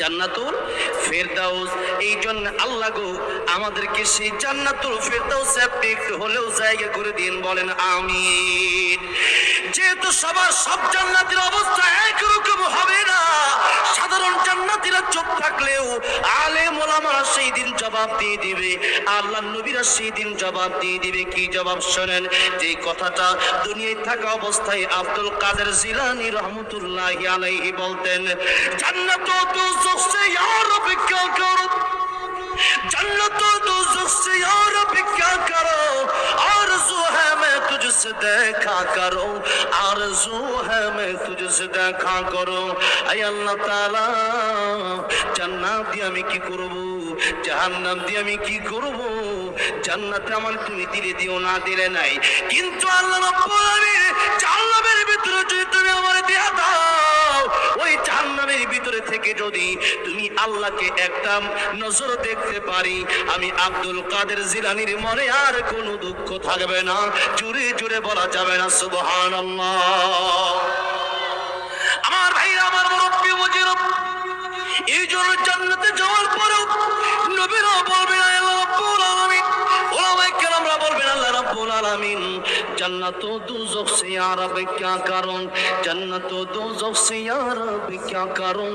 জান্নাতুল ফেরদাউস। এই জন্য আল্লাহ গো, আমাদেরকে সেই জান্নাতুল ফেরদাউস আপনি একটু হলেও জায়গা করে দিন, বলেন আমি যেহেতু সবার সব জান্নাতের অবস্থা একরকম হবে না, সাধারণ জান্নাতিরা চোখ থাকলেও ওলামারা সেই দিন জবাব দিয়ে দিবে। আল্লাহ নবীরা সেই দিন জবাব দিয়ে দিবে। কি জবাব শোনেন? যে কথাটা দুনিয়ায় থাকা অবস্থায় আব্দুল কাদের জিলানি রহমতুল্লাহ আলাইহি বলতেন জান্নাত তো ইয়া রব কা করো জান্নাত তো রব কা অপেক্ষা سے دیکھا کرو آرزو ہے میں تجھ سے دیکھا کرو اے اللہ تعالی جنات دی ہمیں کی کربو জাহান্নাম দিয়ে আমি কি করব জান্নাতে আমার তুমি দিলে দিও না দিলে নাই কিন্তু আল্লাহ রব্বুল আলামিন যদি তুমি আল্লাহকে একটা নজর দেখতে পারি, আমি আব্দুল কাদের জিলানির মনে আর কোনো দুঃখ থাকবে না। জুড়ে জুড়ে বলা যাবে না সুবহান আমার ভাই আমার মুরব্বী মজির এই জন্য জান্নাতে যাওয়ার পরে নবীরা বলবে আল্লাহ রাব্বুল আলামিন। ওলামাই কেরামরা বলবেন, আল্লাহ রাব্বুল আলামিন, জান্নাত ও দোজখ সে ইয়া আরব কি কারণ জান্নাত ও দোজখ সে ইয়া আরব কি কারণ